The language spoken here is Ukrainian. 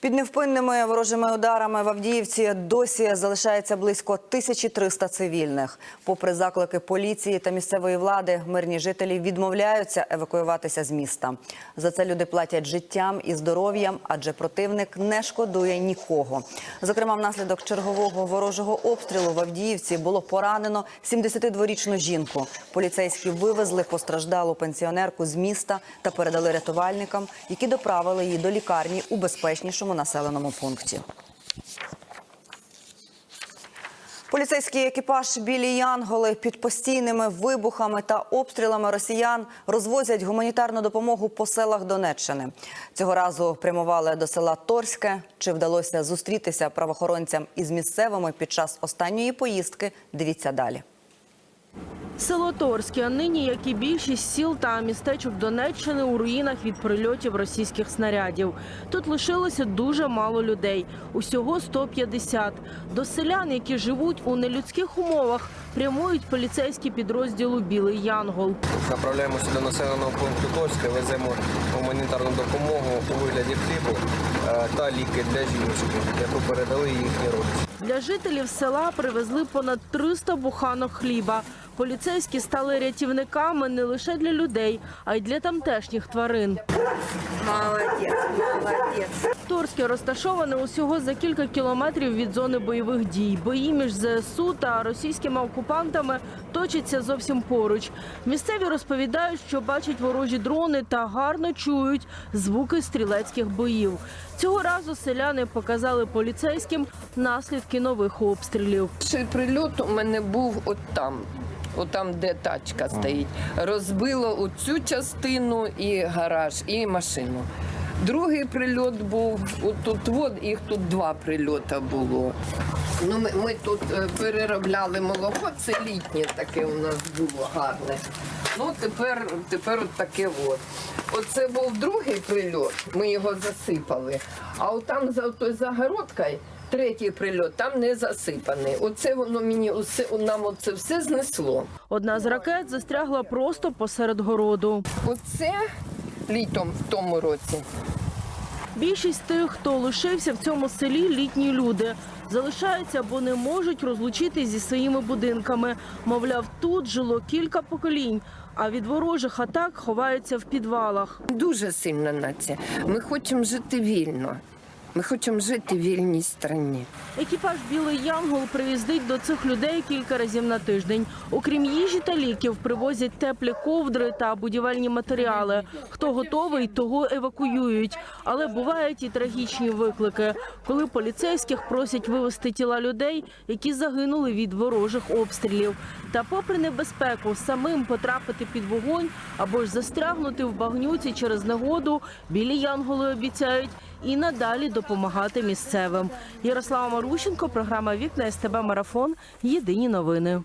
Під невпинними ворожими ударами в Авдіївці досі залишається близько 1300 цивільних. Попри заклики поліції та місцевої влади, мирні жителі відмовляються евакуюватися з міста. За це люди платять життям і здоров'ям, адже противник не шкодує нікого. Зокрема, внаслідок чергового ворожого обстрілу в Авдіївці було поранено 72-річну жінку. Поліцейські вивезли постраждалу пенсіонерку з міста та передали рятувальникам, які доправили її до лікарні у безпечнішому населеному пункті. Поліцейський екіпаж білі Янголи під постійними вибухами та обстрілами росіян розвозять гуманітарну допомогу по селах Донеччини. Цього разу прямували до села Торське. Чи вдалося зустрітися правоохоронцям із місцевими під час останньої поїздки? Дивіться далі. Село Торське, а нині, як і більшість сіл та містечок Донеччини, у руїнах від прильотів російських снарядів. Тут лишилося дуже мало людей, усього 150. До селян, які живуть у нелюдських умовах, прямують поліцейські підрозділу Білий Янгол. Направляємося до населеного пункту Торське, веземо гуманітарну допомогу у вигляді хлібу е, та ліки для жіночки, яку передали їхні родичі. Для жителів села привезли понад 300 буханок хліба. Поліцейські стали рятівниками не лише для людей, а й для тамтешніх тварин. Молодец, молодец. Торське розташоване усього за кілька кілометрів від зони бойових дій. Бої між ЗСУ та російськими окупантами точаться зовсім поруч. Місцеві розповідають, що бачать ворожі дрони та гарно чують звуки стрілецьких боїв. Цього разу селяни показали поліцейським наслідки нових обстрілів. Перший прильот у мене був от там. Там, де тачка стоїть, розбило оцю частину і гараж, і машину. Другий прильот був отут, от їх тут два прильоти було. Ну, ми, ми тут е, переробляли молоко, це літнє таке у нас було гарне. Ну, тепер, тепер от таке от. Оце був другий прильот, ми його засипали. А от там за той загородкою третій прильот, там не засипаний. Оце воно мені усе, нам оце все знесло. Одна з ракет застрягла просто посеред городу. Оце літом в тому році. Більшість тих, хто лишився в цьому селі, літні люди. Залишаються, бо не можуть розлучитись зі своїми будинками. Мовляв, тут жило кілька поколінь, а від ворожих атак ховаються в підвалах. Дуже сильна нація. Ми хочемо жити вільно. Ми хочемо жити в вільній країні. Екіпаж Білий Янгол приїздить до цих людей кілька разів на тиждень. Окрім їжі та ліків, привозять теплі ковдри та будівельні матеріали. Хто готовий, того евакуюють. Але бувають і трагічні виклики, коли поліцейських просять вивезти тіла людей, які загинули від ворожих обстрілів. Та, попри небезпеку, самим потрапити під вогонь або ж застрягнути в багнюці через негоду, білі янголи обіцяють і надалі допомагати місцевим. Ярослава Марущенко, програма Вікна СТБ Марафон. Єдині новини.